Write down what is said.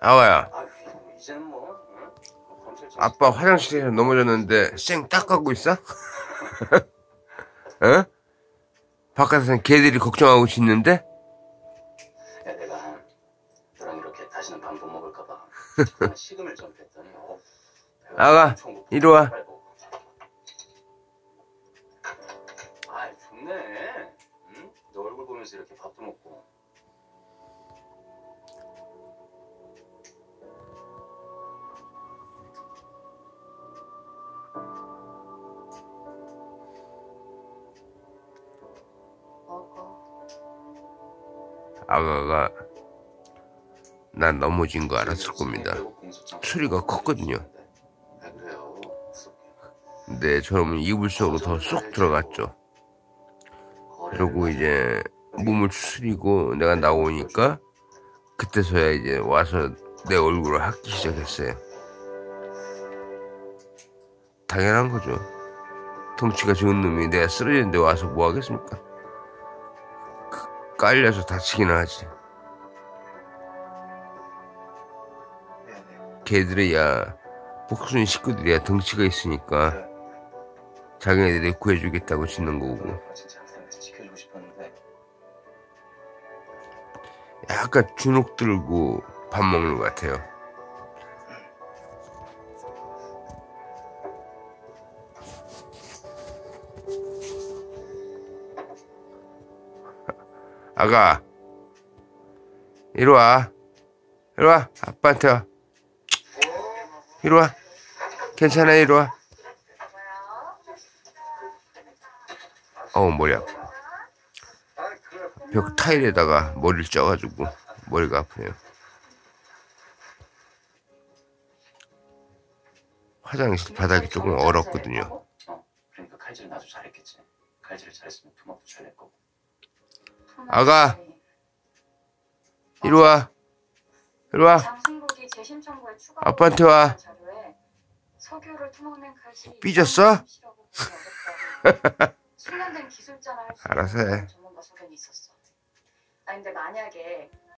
아가야 아유, 이제는 뭐 응? 뭐 아빠 화장실에서 넘어졌는데 쌩 닦아고 있어? 어? 바깥에서는 개들이 걱정하고 짖는데? 야, 내가 너랑 이렇게 다시는 밥못 먹을까봐 식음을 좀 뺐더니 어, 아가, 이리 와. 빨고. 아 좋네 응? 너 얼굴 보면서 이렇게 밥도 먹고 아가가 난 넘어진 거 알았을 겁니다. 소리가 컸거든요. 근데 저놈은 이불 속으로 더 쏙 들어갔죠. 그러고 이제 몸을 추스리고 내가 나오니까 그때서야 이제 와서 내 얼굴을 핥기 시작했어요. 당연한 거죠. 덩치가 좋은 놈이 내가 쓰러졌는데 와서 뭐 하겠습니까? 그- 깔려서 다치기는 하지. 걔들이야 복순 식구들이야 덩치가 있으니까 자기네들이 구해주겠다고 짓는 거고 약간 주눅 들고 밥 먹는 것 같아요. 아가, 이리 와. 이리 와. 아빠한테 와. 이리 와. 괜찮아, 이리 와. 어우, 머리 아파. 벽 타일에다가 머리를 쪄가지고 머리가 아프네요. 화장실 바닥이 조금 얼었거든요. 어 그러니까 칼질은 아주 잘했겠지 칼질을 잘했으면 잘낼 거고 아가. 이리 와. 이리 와. 아빠한테 와. 삐졌어? 알아서 해. 아니 근데 만약에